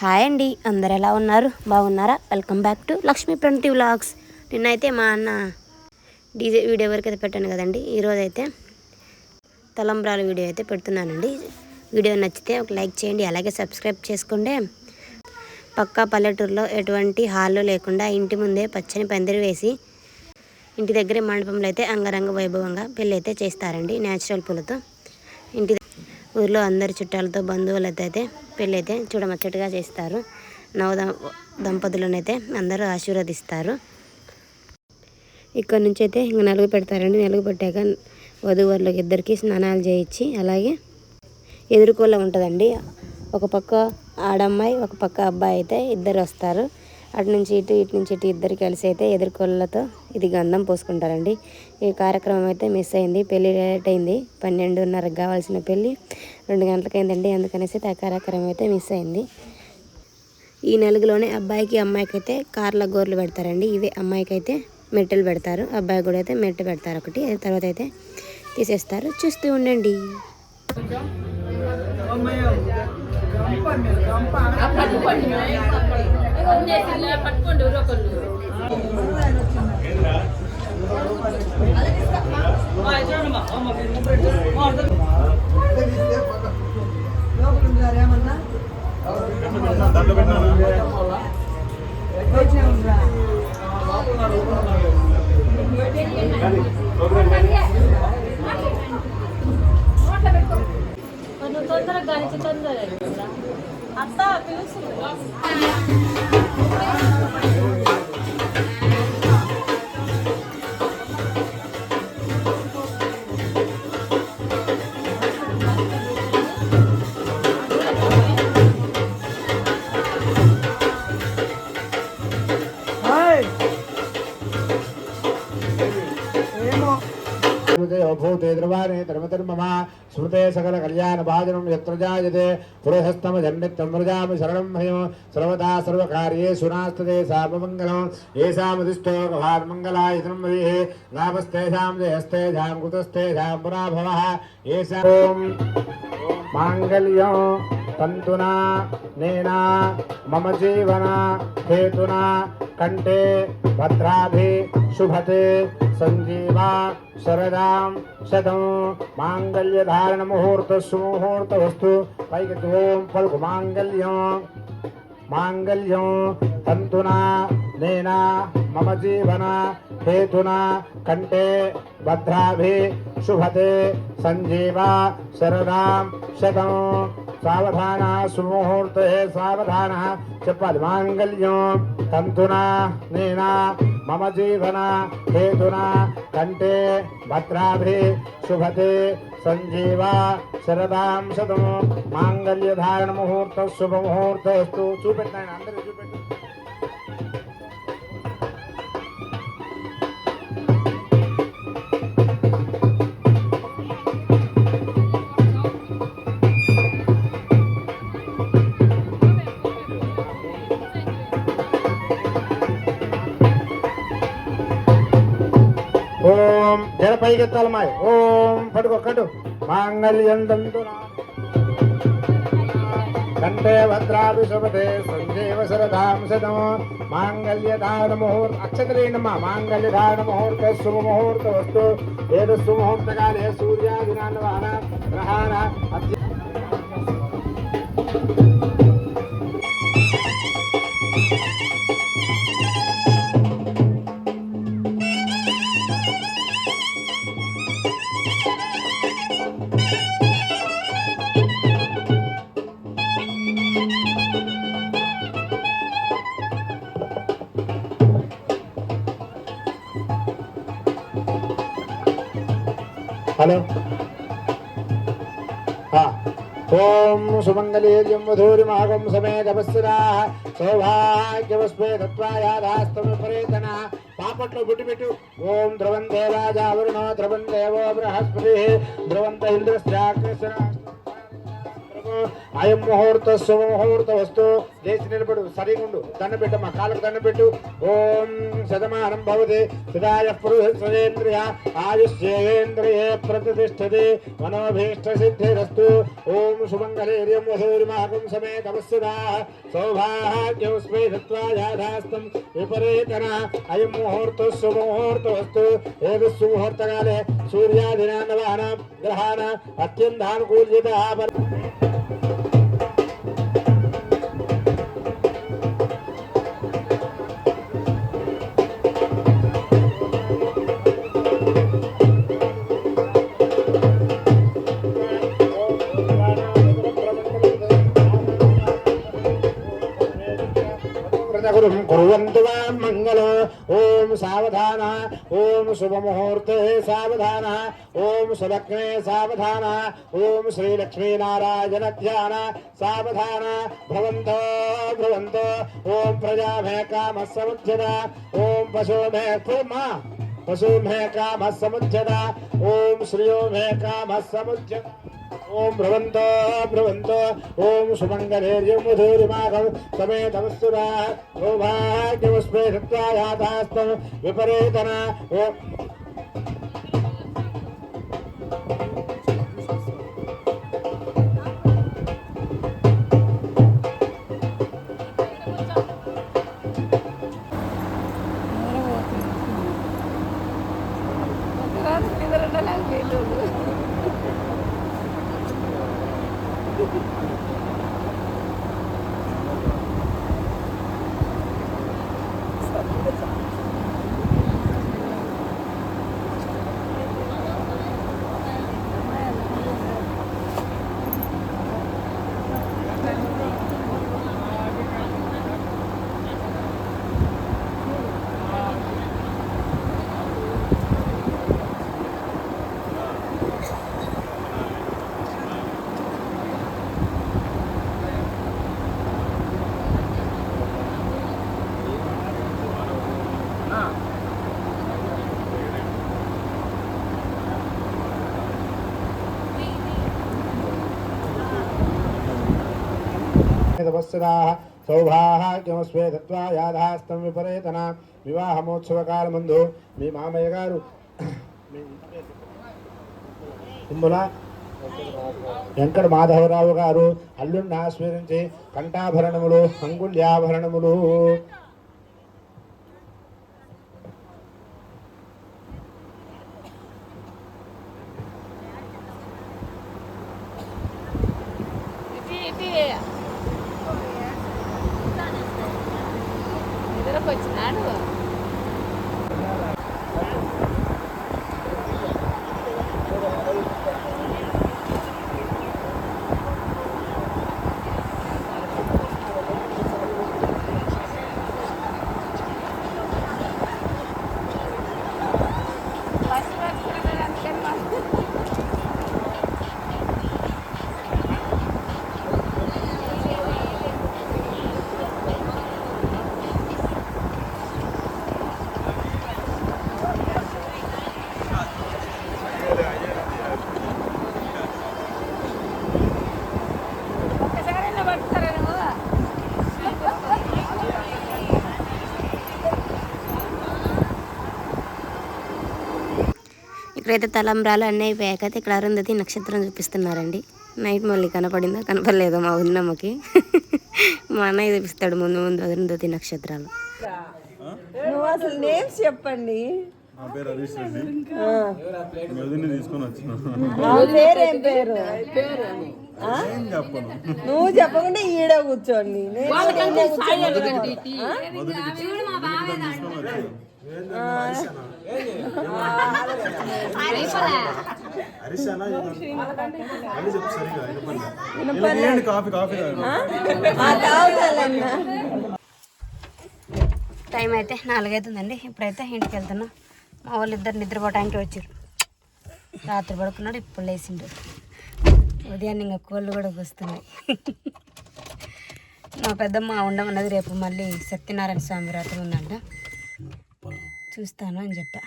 Hi అండి అందరు ఎలా ఉన్నారు? బాగున్నారా? వెల్కమ్ బ్యాక్ టు లక్ష్మీ ప్రంటి వ్లాగ్స్ నిన్నైతే మా అన్న డీజే వీడియో వరకు అయితే పెట్టాను కదండి. ఈరోజు అయితే తలంబ్రాల వీడియో అయితే పెడుతున్నానండి. వీడియో నచ్చితే ఒక లైక్ చేయండి అలాగే సబ్స్క్రైబ్ చేసుకోండి. పక్కా పల్లెటూరులో ఎటువంటి హాల్లో లేకుండా ఇంటి ముందే పచ్చని పందిరి వేసి ఇంటి దగ్గరే మండపంలో అయితే అంగరంగ వైభవంగా పెళ్ళి అయితే చేస్తారండి న్యాచురల్ పూలతో. ఇంటి ఊర్లో అందరి చుట్టాలతో బంధువులతో అయితే పెళ్ళి అయితే చూడముచ్చటగా చేస్తారు. నవ దంపతులనైతే అందరూ ఆశీర్వదిస్తారు. ఇక్కడ నుంచి అయితే ఇంక నలుగు పెడతారండి. నలుగు పెట్టాక వధువరులకు ఇద్దరికి స్నానాలు చేయించి అలాగే ఎదురుకోళ్ళ ఉంటుందండి. ఒక పక్క ఆడమ్మాయి ఒక పక్క అబ్బాయి అయితే ఇద్దరు వస్తారు. అటు నుంచి ఇటు ఇటు నుంచి ఇటు ఇద్దరు కలిసి అయితే ఎదుర్కోళ్ళతో ఇది గంధం పోసుకుంటారండి. ఈ కార్యక్రమం అయితే మిస్ అయింది. పెళ్ళి లేట్ అయింది. పన్నెండున్నరకు కావాల్సిన పెళ్ళి. రెండు గంటలకు అయిందండి. అందుకనేసి ఆ కార్యక్రమం అయితే మిస్ అయింది. ఈ నలుగులోనే అబ్బాయికి అమ్మాయికి అయితే కార్ల గోర్లు పెడతారండి. ఇవే అమ్మాయికి అయితే మెట్టెలు పెడతారు. అబ్బాయి కూడా అయితే మెట్టు పెడతారు ఒకటి. తర్వాత అయితే తీసేస్తారు. చూస్తూ ఉండండి. పట్టుకోండి ఊరొకళ్ళు కొంచెం सर्वाणि धर्मधर्ममा स्मृते सकल सकलकल्याणभाजनं यत्र जायते। पुरहस्तमजन्मित्तं व्रजामि शरणं हयं सर्वदा सर्वकार्ये सुनास्तते साममङ्गलं येषामधिष्ठो भवान्मङ्गलायतनं धाम कुतस्ते धाम पुरा पुराभवः। येषां मांगल्यो तंतुना नेना मम जीवना हेतुना कंटे भद्राभि शुभते। సంజీవా శరదాం శతం మాంగళ్యధారణ ముహూర్త సుముహూర్త వస్తు పైకి ఓం పలుకు మాంగళ్యం మాంగళ్యం తంతునా నేనా మమ జీవన హేతునా కంటే భద్రాభి శుభతే సంజీవా శరదాం శతం సావధాన సుముహూర్త సావధాన చెప్పాలి మాంగళ్యం తంతునా నేనా మమ జీవన హేతునా కంటే భద్రాభి శుభతే సంజీవ శరదాం శతం మాంగళ్య ధారణ ముహూర్త శుభ ముహూర్తస్తు చూపెట్టాను అందరూ చూపెట్టు పైకెత్తాలి మాయ ఓం పడుకో కటు మాంగళ్యం కంటే భద్రాభి శుభతే సంజీవ శరదాం శతం మాంగళ్యధారణ ముహూర్త అక్షతలేనమ్మా మాంగళ్యధారణ ముహూర్త శుభ ముహూర్త వస్తు. ఏదో సుముహూర్తకాలే సూర్యాదినాన్న గ్రహాణ అత్య హలో. ఓం సుమంగళీర్యం వధూరిమాగం సమేతపస్సురా సౌభాగ్యవస్మే తత్వాయాధాస్తమ పరేతన పాపట్లో గుడ్డి ఓం ధ్రువం దేవాజా వరుణో ధ్రువం దేవో బృహస్పతి. ధ్రువంత ఇంద్రశ్చాకృష్ణ అయం ముహూర్త సుముహూర్త వస్తు లేచి నిలబడు సరిగుండు దండ పెట్టు మా కాళ్ళకు దండ పెట్టు ఓం శతమానం భవతి సదాయ పురుషేంద్రియ ఆయుష్యేంద్రియే ప్రతిష్టతి మనోభీష్ట సిద్ధిరస్తు ఓం సుమంగళేర్యం వసూరిమాకం సమేతమస్సుదా. సౌభాగ్యౌస్మై దత్వాయాధాస్తం విపరీతన. అయం ముహూర్త సుముహూర్త వస్తు ఏదస్సు ముహూర్తకాలే సూర్యాదినానవానాం గ్రహాణ అత్యంతానుకూల్యత గురుం కురువంతు వా మంగళ ఓం సావధాన ఓం శుభముహూర్తే సావధాన ఓం సులక్ష్మే సావధాన ఓం శ్రీలక్ష్మీనారాయణ ధ్యాన సావధాన భవంతో భవంతో ఓం ప్రజా మే కామ సముద్యత ఓం పశు మే మా పశు మే కామ సముద్యత ఓం శ్రీయో మే కామ సముద్యత ఓం భ్రువంతో భ్రువంతో ఓం సుమంగళేర్యం మధురిమాగం సమేతమస్తురా సౌభాగ్యమస్మే సత్వాయాతాస్తం విపరీతన ఓం తపస్సురాः సౌభాగ్యమస్వే తత్వాయాధాస్తం విపరీతన వివాహమోత్సవ కాలమందు మీ మామయ్య గారు తుమ్ముల వెంకట మాధవరావు గారు అల్లుడిని ఆస్వాదించి కంఠాభరణములు అంగుళ్యాభరణములు Yeah. போச்சு நடுவோம் ఇక్కడైతే తలంబ్రాలు అన్నీ అయిపోయాకైతే ఇక్కడ అరుంధతి నక్షత్రం చూపిస్తున్నారండి. నైట్ మళ్ళీ కనపడిందా? కనపడలేదో మా వదినమ్మకి? మా అన్నయ్య చూపిస్తాడు ముందు ముందు అరుంధతి నక్షత్రాలు. నువ్వు అసలు నేమ్స్ చెప్పండి. నా పేరు హరీష్ రెడ్డి. మీ వదిన్ని తీసుకొని వచ్చిన. ఆ పేరేం పేరు? ఏం చెప్పను. నువ్వు చెప్పకుండా ఈడ కూర్చోండి. టైం అయితే నాలుగైతుందండి. ఇప్పుడైతే ఇంటికి వెళ్తున్నాం. మా వాళ్ళు ఇద్దరు నిద్రపోవడానికి వచ్చారు. రాత్రి పడుకున్నాడు ఇప్పుడు లేచిండు. ఉదయాన్నే ఇంకా కోళ్ళు కూడా వస్తున్నాయి మా పెద్దమ్మ ఉండమన్నది రేపు మళ్ళీ సత్యనారాయణ స్వామి రాత్రి ఉందంట. చూస్తాను అని చెప్పా.